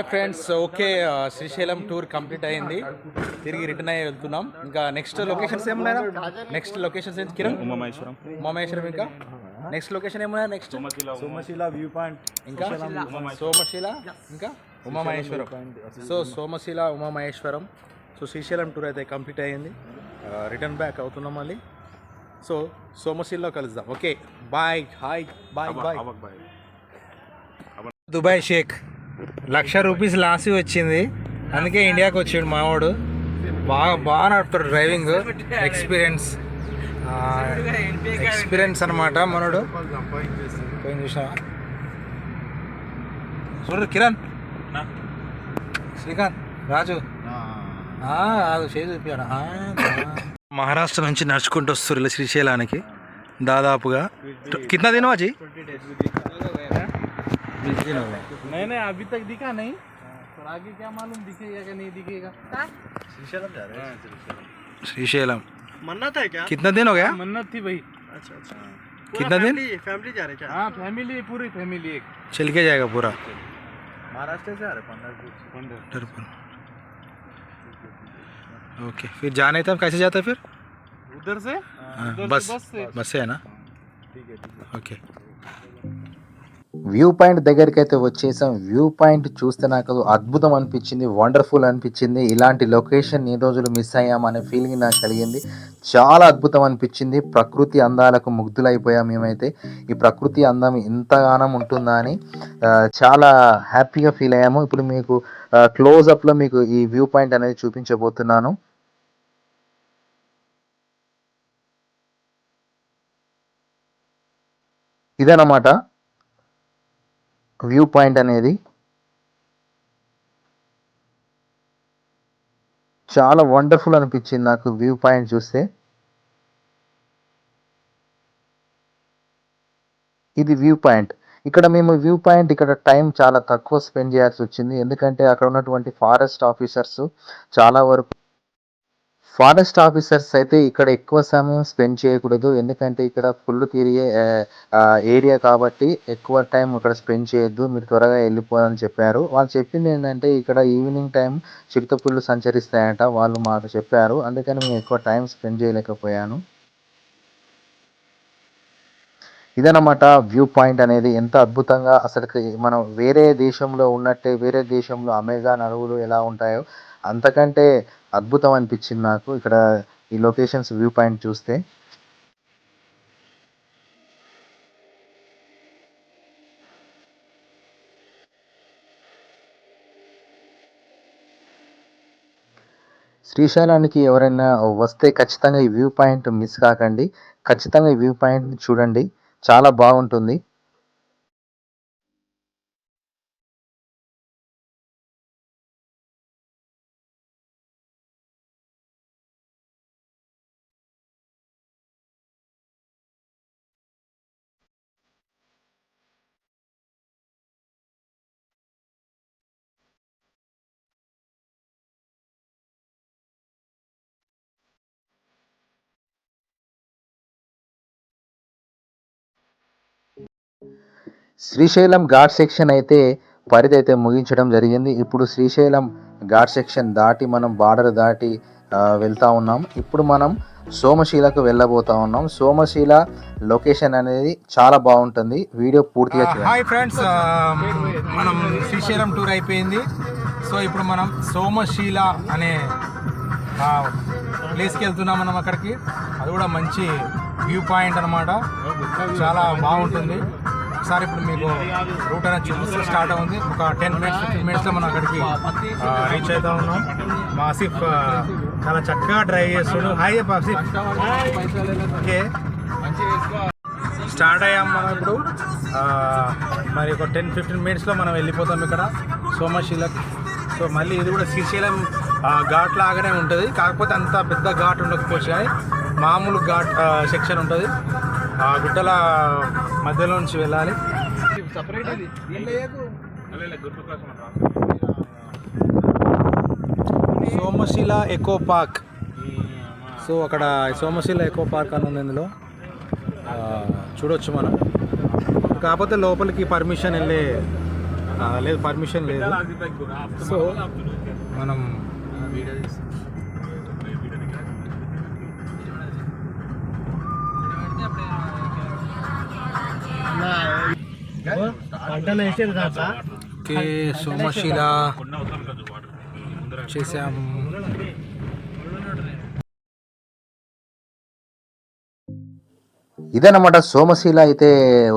Hi friends okay Srisailam tour complete అయింది. తిరిగి return అయ్యి వెళ్తున్నాం. ఇంకా నెక్స్ట్ లొకేషన్స్ ఏమున్నాయి నెక్స్ట్ లొకేషన్స్ ఏంటి కిరణ్? ఉమామహేశ్వరం. ఉమామహేశ్వరం ఇంకా? నెక్స్ట్ లొకేషన్ ఏమున్నాయి? నెక్స్ట్ సోమశిల వ్యూ పాయింట్ ఇంకా? సోమశిల. ఇంకా? Umamaheswaram. So Somasila Umamaheswaram. So Srisailam tour అయితే కంప్లీట్ అయ్యింది రిటర్న్ బ్యాక్ అవుతున్నాం మళ్ళీ. సో సోమశిలలో కలుద్దాం. Okay bye hi bye bye Dubai sheikh lakh rupees loss వచ్చింది. అందుకే ఇండియాకి వచ్చాడు మావాడు. బాగా బాగా నడుపుతాడు డ్రైవింగ్ ఎక్స్పీరియన్స్. ఎక్స్పీరియన్స్ అనమాట మనోడు. చూడు కిరణ్. శ్రీకాంత్ రాజు. రాజు చేసి మహారాష్ట్ర నుంచి నడుచుకుంటూ వస్తారు శ్రీశైలానికి. దాదాపుగా కింద దినవాజీ बीस दिन हो गए नहीं नहीं अभी तक दिखा नहीं। पर आगे क्या मालूम दिखेगा कि नहीं दिखेगा। श्रीशैलम मन्नत है क्या? कितना दिन हो गया? मन्नत थी भाई। अच्छा अच्छा। कितना दिन? फैमिली जा रहे क्या? हाँ फैमिली पूरी फैमिली एक। चल के जाएगा पूरा। महाराष्ट्र से आ रहे पंद्रह दर्पण ओके फिर जाने तब कैसे जाता है फिर? उधर से? हाँ, उधर बस से बस से। बस से है ना? ఓకే వ్యూ పాయింట్ దగ్గరికి అయితే వచ్చేసాం. వ్యూ పాయింట్ చూస్తే నాకు అద్భుతం అనిపించింది వండర్ఫుల్ అనిపించింది. ఇలాంటి లొకేషన్ ఈ రోజులు మిస్ అయ్యామనే ఫీలింగ్ నాకు కలిగింది. చాలా అద్భుతం అనిపించింది. ప్రకృతి అందాలకు ముగ్ధులైపోయాం మేమైతే. ఈ ప్రకృతి అందం ఇంతగానం ఉంటుందా అని చాలా హ్యాపీగా ఫీల్ అయ్యాము. ఇప్పుడు మీకు క్లోజ్అప్లో మీకు ఈ వ్యూ పాయింట్ అనేది చూపించబోతున్నాను. ఇదన్నమాట వ్యూ పాయింట్ అనేది చాలా వండర్ఫుల్ అనిపించింది నాకు వ్యూ పాయింట్ చూస్తే. ఇది వ్యూ పాయింట్. ఇక్కడ మేము వ్యూ పాయింట్ ఇక్కడ టైం చాలా తక్కువ స్పెండ్ చేయాల్సి వచ్చింది. ఎందుకంటే అక్కడ ఉన్నటువంటి ఫారెస్ట్ ఆఫీసర్స్ చాలా వరకు ఫారెస్ట్ ఆఫీసర్స్ అయితే ఇక్కడ ఎక్కువ సమయం స్పెండ్ చేయకూడదు. ఎందుకంటే ఇక్కడ ఫుల్ తిరిగే ఏరియా కాబట్టి ఎక్కువ టైం ఇక్కడ స్పెండ్ చేయొద్దు. మీరు త్వరగా వెళ్ళిపోవాలని చెప్పారు. వాళ్ళు చెప్పింది ఏంటంటే ఇక్కడ ఈవినింగ్ టైం చిరుతపుళ్ళు సంచరిస్తాయంట వాళ్ళు మాకు చెప్పారు. అందుకని మేము ఎక్కువ టైం స్పెండ్ చేయలేకపోయాను. ఇదనమాట వ్యూ పాయింట్ అనేది. ఎంత అద్భుతంగా అసలుకి మనం వేరే దేశంలో ఉన్నట్టే వేరే దేశంలో అమెజాన్ అడవులు ఎలా ఉంటాయో అంతకంటే అద్భుతం అనిపించింది నాకు ఇక్కడ ఈ లొకేషన్స్ వ్యూ పాయింట్ చూస్తే. శ్రీశైలానికి ఎవరైనా వస్తే ఖచ్చితంగా ఈ వ్యూ పాయింట్ మిస్ కాకండి. ఖచ్చితంగా ఈ వ్యూ పాయింట్ చూడండి. చాలా బాగుంటుంది. శ్రీశైలం ఘాట్ సెక్షన్ అయితే పరిధి అయితే ముగించడం జరిగింది. ఇప్పుడు శ్రీశైలం ఘాట్ సెక్షన్ దాటి మనం బార్డర్ దాటి వెళ్తా ఉన్నాం. ఇప్పుడు మనం సోమశీలకు వెళ్ళబోతా ఉన్నాం. సోమశీల లొకేషన్ అనేది చాలా బాగుంటుంది. వీడియో పూర్తిగా హాయ్ ఫ్రెండ్స్ మనం శ్రీశైలం టూర్ అయిపోయింది. సో ఇప్పుడు మనం సోమశీల అనే ప్లేస్కి వెళ్తున్నాం మనం అక్కడికి. అది కూడా మంచి వ్యూ పాయింట్ అనమాట చాలా బాగుంటుంది. ఒకసారి ఇప్పుడు మీకు రూట్ అనేది చూపిస్తే స్టార్ట్ అవుతుంది. ఒక టెన్ మినిట్స్ ఫిఫ్టీన్ మినిట్స్లో మనం అక్కడికి రీచ్ అవుతా ఉన్నాం. మా ఆసిఫ్ చాలా చక్కగా డ్రైవ్ చేస్తున్నాడు హాయ్ చెప్ప ఆసిఫ్ ఓకే. స్టార్ట్ అయ్యాం మనం ఇప్పుడు. మరి ఒక టెన్ ఫిఫ్టీన్ మినిట్స్లో మనం వెళ్ళిపోతాం ఇక్కడ. సోమశీలకి. సో మళ్ళీ ఇది కూడా శ్రీశైలం ఆ, ఘాట్ లాగానే ఉంటుంది. కాకపోతే అంత పెద్ద ఘాట్ ఉండకపోవచ్చు కానీ మామూలు ఘాట్ సెక్షన్ ఉంటుంది. ఆ గుట్టల మధ్యలో నుంచి వెళ్ళాలి. సోమశిల ఎకో పార్క్ సో అక్కడ సోమశిల ఎకో పార్క్ అని ఉంది ఇందులో. చూడొచ్చు మనం. కాకపోతే లోపలికి పర్మిషన్ వెళ్ళే లేదు పర్మిషన్ లేదు. సో మనం పంటలు వేసేది కాక కే సోమశిల చేసాము ఇదన్నమాట సోమశిల అయితే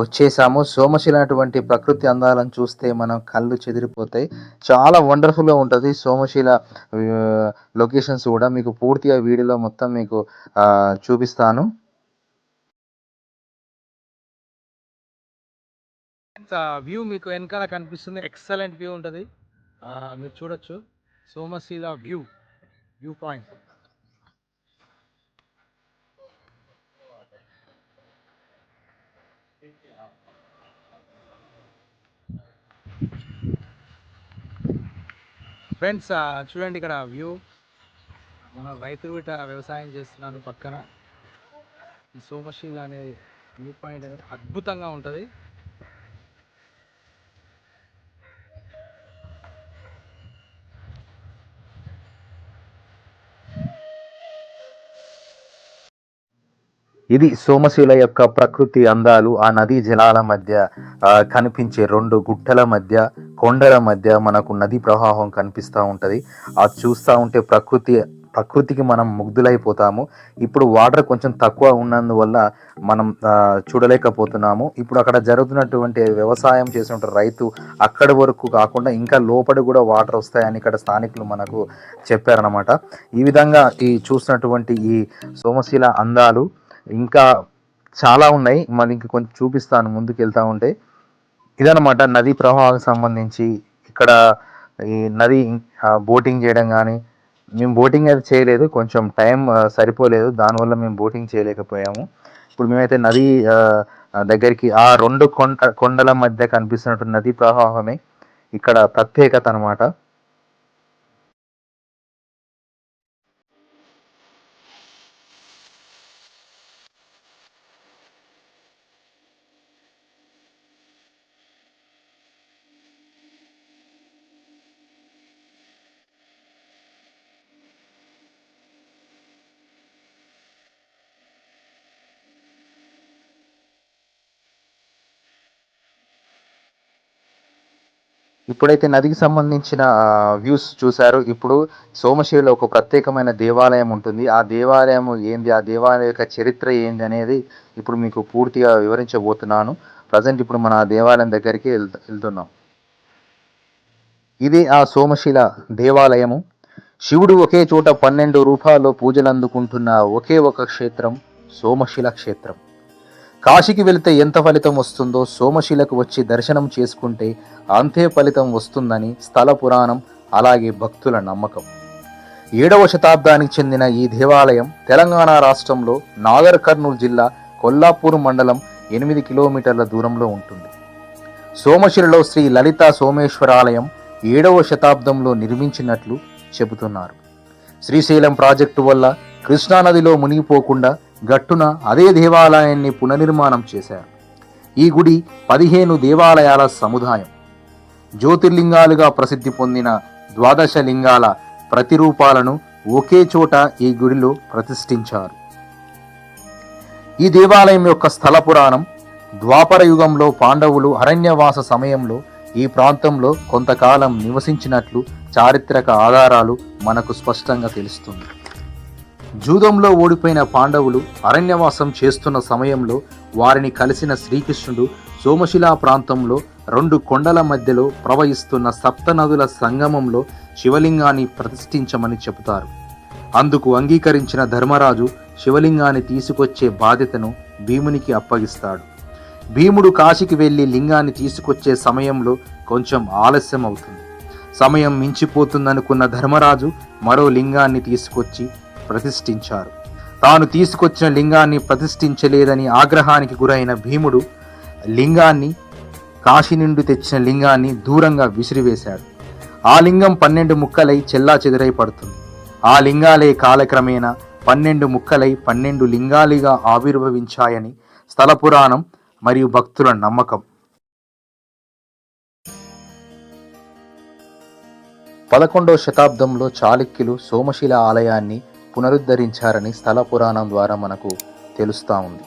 వచ్చేసాము. సోమశిల అటువంటి ప్రకృతి అందాలను చూస్తే మనం కళ్ళు చెదిరిపోతాయి. చాలా వండర్ఫుల్గా ఉంటుంది సోమశిల లొకేషన్స్ కూడా. మీకు పూర్తిగా వీడియోలో మొత్తం మీకు ఆ, చూపిస్తాను. వ్యూ మీకు వెనకాల కనిపిస్తుంది. ఎక్సలెంట్ వ్యూ ఉంటుంది. మీరు చూడొచ్చు. Somasila view view point friends చూడండి ఇక్కడ వ్యూ మన రైతులు ఇట వ్యవసాయం చేస్తున్నారు పక్కన. సోమశీల అనే వ్యూ పాయింట్ అనేది అద్భుతంగా ఉంటుంది. ఇది సోమశిల యొక్క ప్రకృతి అందాలు ఆ నదీ జలాల మధ్య కనిపించే రెండు గుట్టల మధ్య కొండల మధ్య మనకు నది ప్రవాహం కనిపిస్తూ ఉంటుంది. అది చూస్తూ ఉంటే ప్రకృతి ప్రకృతికి మనం ముగ్ధులైపోతాము. ఇప్పుడు వాటర్ కొంచెం తక్కువ ఉన్నందువల్ల మనం చూడలేకపోతున్నాము. ఇప్పుడు అక్కడ జరుగుతున్నటువంటి వ్యవసాయం చేసిన రైతు అక్కడి వరకు కాకుండా ఇంకా లోపల కూడా వాటర్ వస్తాయని ఇక్కడ స్థానికులు మనకు చెప్పారనమాట ఈ విధంగా ఈ చూసినటువంటి ఈ సోమశిల అందాలు ఇంకా చాలా ఉన్నాయి. మరి ఇంక కొంచెం చూపిస్తాను. ముందుకు వెళ్తా ఉంటే ఇదనమాట నదీ ప్రవాహానికి సంబంధించి ఇక్కడ ఈ నది బోటింగ్ చేయడం కానీ మేము బోటింగ్ అయితే చేయలేదు. కొంచెం టైం సరిపోలేదు. దానివల్ల మేము బోటింగ్ చేయలేకపోయాము. ఇప్పుడు మేమైతే నది దగ్గరికి ఆ రెండు కొండ కొండల మధ్య కనిపిస్తున్నటువంటి నదీ ప్రవాహమే ఇక్కడ ప్రత్యేకత అనమాట ఇప్పుడైతే నదికి సంబంధించిన వ్యూస్ చూశారు. ఇప్పుడు సోమశిలలో ఒక ప్రత్యేకమైన దేవాలయం ఉంటుంది. ఆ దేవాలయం ఏంది? ఆ దేవాలయం యొక్క చరిత్ర ఏంది అనేది ఇప్పుడు మీకు పూర్తిగా వివరించబోతున్నాను. ప్రజెంట్ ఇప్పుడు మన ఆ దేవాలయం దగ్గరికి వెళ్తు వెళ్తున్నాం. ఇది ఆ సోమశిల దేవాలయము. శివుడు ఒకే చోట పన్నెండు రూపాల్లో పూజలు అందుకుంటున్న ఒకే ఒక క్షేత్రం సోమశిల క్షేత్రం. కాశీకి వెళితే ఎంత ఫలితం వస్తుందో సోమశిలకు వచ్చి దర్శనం చేసుకుంటే అంతే ఫలితం వస్తుందని స్థల పురాణం అలాగే భక్తుల నమ్మకం. ఏడవ శతాబ్దానికి చెందిన ఈ దేవాలయం తెలంగాణ రాష్ట్రంలో నాగర్ కర్నూలు జిల్లా కొల్లాపూర్ మండలం ఎనిమిది కిలోమీటర్ల దూరంలో ఉంటుంది. సోమశిలలో శ్రీ లలిత సోమేశ్వరాలయం ఏడవ శతాబ్దంలో నిర్మించినట్లు చెబుతున్నారు. శ్రీశైలం ప్రాజెక్టు వల్ల కృష్ణానదిలో మునిగిపోకుండా గట్టున అదే దేవాలయాన్ని పునర్నిర్మాణం చేశారు. ఈ గుడి పదిహేను దేవాలయాల సముదాయం. జ్యోతిర్లింగాలుగా ప్రసిద్ధి పొందిన ద్వాదశ లింగాల ప్రతిరూపాలను ఒకే చోట ఈ గుడిలో ప్రతిష్ఠించారు. ఈ దేవాలయం యొక్క స్థల పురాణం ద్వాపర యుగంలో పాండవులు అరణ్యవాస సమయంలో ఈ ప్రాంతంలో కొంతకాలం నివసించినట్లు చారిత్రక ఆధారాలు మనకు స్పష్టంగా తెలుస్తుంది. జూదంలో ఓడిపోయిన పాండవులు అరణ్యవాసం చేస్తున్న సమయంలో వారిని కలిసిన శ్రీకృష్ణుడు సోమశిలా ప్రాంతంలో రెండు కొండల మధ్యలో ప్రవహిస్తున్న సప్త నదుల సంగమంలో శివలింగాన్ని ప్రతిష్ఠించమని చెబుతారు. అందుకు అంగీకరించిన ధర్మరాజు శివలింగాన్ని తీసుకొచ్చే బాధ్యతను భీమునికి అప్పగిస్తాడు. భీముడు కాశీకి వెళ్ళి లింగాన్ని తీసుకొచ్చే సమయంలో కొంచెం ఆలస్యం అవుతుంది సమయం మించిపోతుందనుకున్న ధర్మరాజు మరో లింగాన్ని తీసుకొచ్చి ప్రతిష్ఠించారు. తాను తీసుకొచ్చిన లింగాన్ని ప్రతిష్ఠించలేదని ఆగ్రహానికి గురైన భీముడు లింగాన్ని కాశీ నుండి తెచ్చిన లింగాన్ని దూరంగా విసిరివేశాడు. ఆ లింగం పన్నెండు ముక్కలై చెల్లా చెదురై పడుతుంది. ఆ లింగాలే కాలక్రమేణా పన్నెండు ముక్కలై పన్నెండు లింగాలుగా ఆవిర్భవించాయని స్థల పురాణం మరియు భక్తుల నమ్మకం. పదకొండవ శతాబ్దంలో చాళుక్యులు సోమశిల ఆలయాన్ని పునరుద్ధరించారని స్థల పురాణం ద్వారా మనకు తెలుస్తూ ఉంది.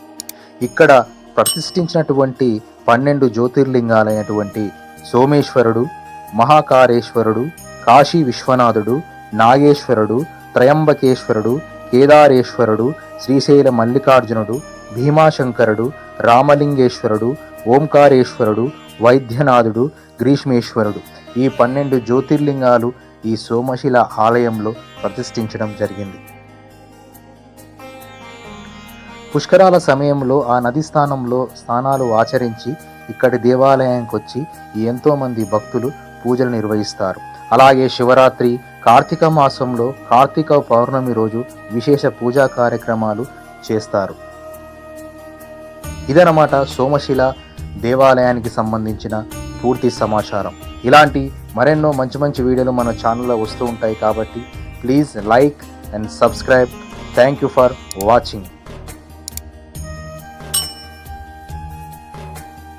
ఇక్కడ ప్రతిష్ఠించినటువంటి పన్నెండు జ్యోతిర్లింగాలైనటువంటి సోమేశ్వరుడు మహాకారేశ్వరుడు కాశీ విశ్వనాథుడు నాగేశ్వరుడు త్రయంబకేశ్వరుడు కేదారేశ్వరుడు శ్రీశైల మల్లికార్జునుడు భీమాశంకరుడు రామలింగేశ్వరుడు ఓంకారేశ్వరుడు వైద్యనాథుడు గ్రీష్మేశ్వరుడు. ఈ పన్నెండు జ్యోతిర్లింగాలు ఈ సోమశిల ఆలయంలో ప్రతిష్ఠించడం జరిగింది. పుష్కరాల సమయంలో ఆ నది స్థానంలో స్నానాలు ఆచరించి ఇక్కడి దేవాలయానికి వచ్చి ఎంతోమంది భక్తులు పూజలు నిర్వహిస్తారు. అలాగే శివరాత్రి కార్తీక మాసంలో కార్తీక పౌర్ణమి రోజు విశేష పూజా కార్యక్రమాలు చేస్తారు. ఇదనమాట సోమశిల దేవాలయానికి సంబంధించిన పూర్తి సమాచారం. ఇలాంటి మరెన్నో మంచి మంచి వీడియోలు మన ఛానల్లో వస్తూ ఉంటాయి కాబట్టి please like and subscribe. Thank you for watching.